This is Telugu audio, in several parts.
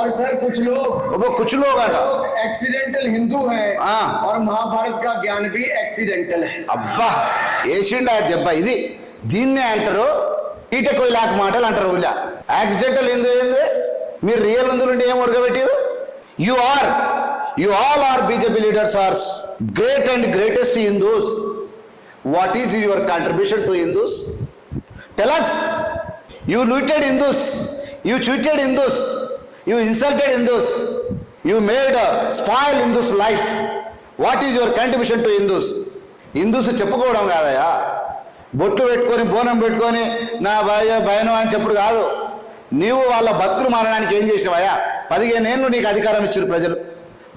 और सर कुछ लोग वो कुछ लोग आटा लोग एक्सीडेंटल हिंदू हैं हाँ। और महाभारत का ज्ञान भी एक्सीडेंटल है అబ్బా వేసిండా దెబ్బ ఇది దీన్నే అంటారు ఈట కొయ్యలాక మాటలు అంటారు ఊళ్ళో యాక్సిడెంటల్ ఎందు ఏంది మీరు రియల్ ఉండి ఏం ఉడకబెట్టారు you are you all are BJP leaders are great and greatest Hindus what is your contribution to Hindus tell us you looted Hindus you cheated Hindus you insulted Hindus you made spoil Hindus life what is your contribution to Hindus Hindus చెప్పుకోవడం కాదయా బొట్లు పెట్టుకొని బోనం పెట్టుకొని నా భయ భయను అని చెప్పుడు కాదు. నీవు వాళ్ళ బతుకులు మారడానికి ఏం చేసినవయ్యా? పదిహేను ఏళ్ళు నీకు అధికారం ఇచ్చారు ప్రజలు.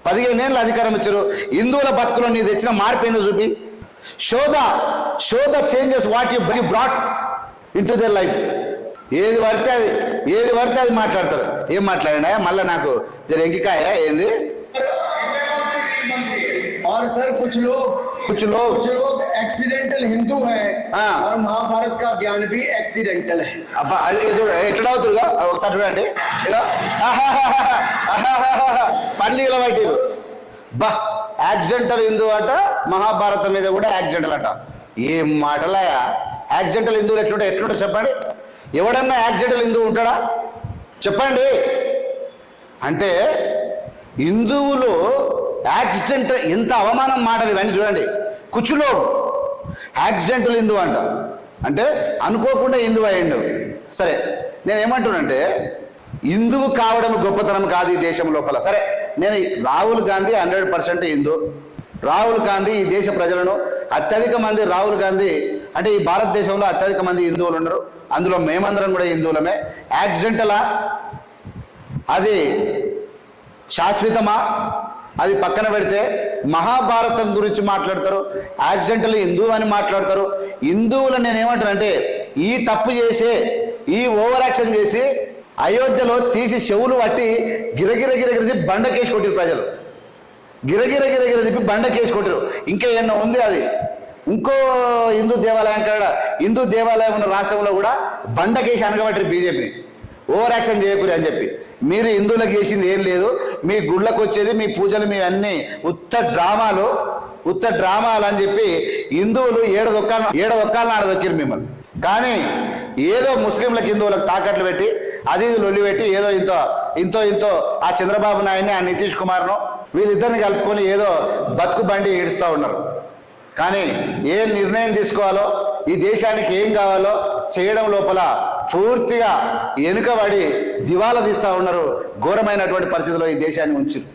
పదిహేను ఏళ్ళు అధికారం ఇచ్చారు. హిందువుల బతుకులో నీ తెచ్చిన మార్పు ఏందో చూపి. Show the show the changes what you you brought into their life ఏది పడితే అది ఏది పడితే అది మాట్లాడతారు ఏం మాట్లాడినా మళ్ళీ నాకు జర ఎంకికాయ ఏంది और सर कुछ लोग कुछ लोग कुछ लोग एक्सीडेंटल हिंदू हैं हाँ। और महाभारत का ज्ञान भी एक्सीडेंटल है అబ్బా అది ఇది చూడు ఎట్లా అవుతుందిగా ఒకసారి చూడండి ఇక పండ్లు ఇలా పట్టిరు బా యాక్సిడెంటల్ హిందూ అట మహాభారతం మీద కూడా యాక్సిడెంటల్ అట ఏం మాటలయా యాక్సిడెంటల్ హిందువులు ఎట్లుంటే ఎట్లుంటే చెప్పండి ఎవడన్నా యాక్సిడెంట్ హిందువు ఉంటాడా? చెప్పండి. అంటే హిందువులు యాక్సిడెంట్ ఎంత అవమానం మాటలు ఇవన్నీ చూడండి. కుచులో యాక్సిడెంటల్ హిందువు అంట. అంటే అనుకోకుండా హిందువు అయ్యిండు. సరే నేను ఏమంటున్నానంటే హిందువు కావడం గొప్పతనం కాదు ఈ దేశం లోపల. సరే నేను రాహుల్ గాంధీ హండ్రెడ్ పర్సెంట్ హిందూ. రాహుల్ గాంధీ ఈ దేశ ప్రజలను అత్యధిక మంది రాహుల్ గాంధీ అంటే ఈ భారతదేశంలో అత్యధిక మంది హిందువులు ఉన్నారు అందులో మేమందరం కూడా హిందువులమే. యాక్సిడెంటలా? అది శాశ్వతమా? అది పక్కన పెడితే మహాభారతం గురించి మాట్లాడతారు యాక్సిడెంటల్ హిందువు అని మాట్లాడతారు. హిందువులు నేను ఏమంటానంటే ఈ తప్పు చేసే ఈ ఓవర్ యాక్షన్ చేసి అయోధ్యలో తీసి చెవులు పట్టి గిరగిర గిరగిరి బండకేసి కొట్టిరు ప్రజలు గిరగిర గిరగిర తిప్పి బండకేసి కొట్టిరు ఇంకా ఏమన్నా ఉంది అది ఇంకో హిందూ దేవాలయం కాడ హిందూ దేవాలయం ఉన్న రాష్ట్రంలో కూడా బండకేసి అనగబట్టారు బీజేపీ ఓవర్ యాక్షన్ చేయకూరి అని చెప్పి. మీరు హిందువులకు చేసింది ఏం లేదు. మీ గుళ్ళకు వచ్చేది మీ పూజలు మీ అన్ని ఉత్త డ్రామాలు ఉత్త డ్రామాలు అని చెప్పి హిందువులు ఏడ దొక్కాలను ఏడ దొక్కాలను ఆడ దొక్కిరు మిమ్మల్ని. కానీ ఏదో ముస్లింలకు హిందువులకు తాకట్లు పెట్టి అది ఇది లొల్లి పెట్టి ఏదో ఇంతో ఇంతో ఇంతో ఆ చంద్రబాబు నాయుడిని ఆ నితీష్ కుమార్ను వీళ్ళిద్దరిని కలుపుకొని ఏదో బతుకు బండి ఏడుస్తూ ఉన్నారు. కానీ ఏ నిర్ణయం తీసుకోవాలో ఈ దేశానికి ఏం కావాలో చేయడం లోపల పూర్తిగా వెనుకబడి దివాలా తీస్తూ ఉన్నారు ఘోరమైనటువంటి పరిస్థితిలో ఈ దేశాన్ని ఉంచారు.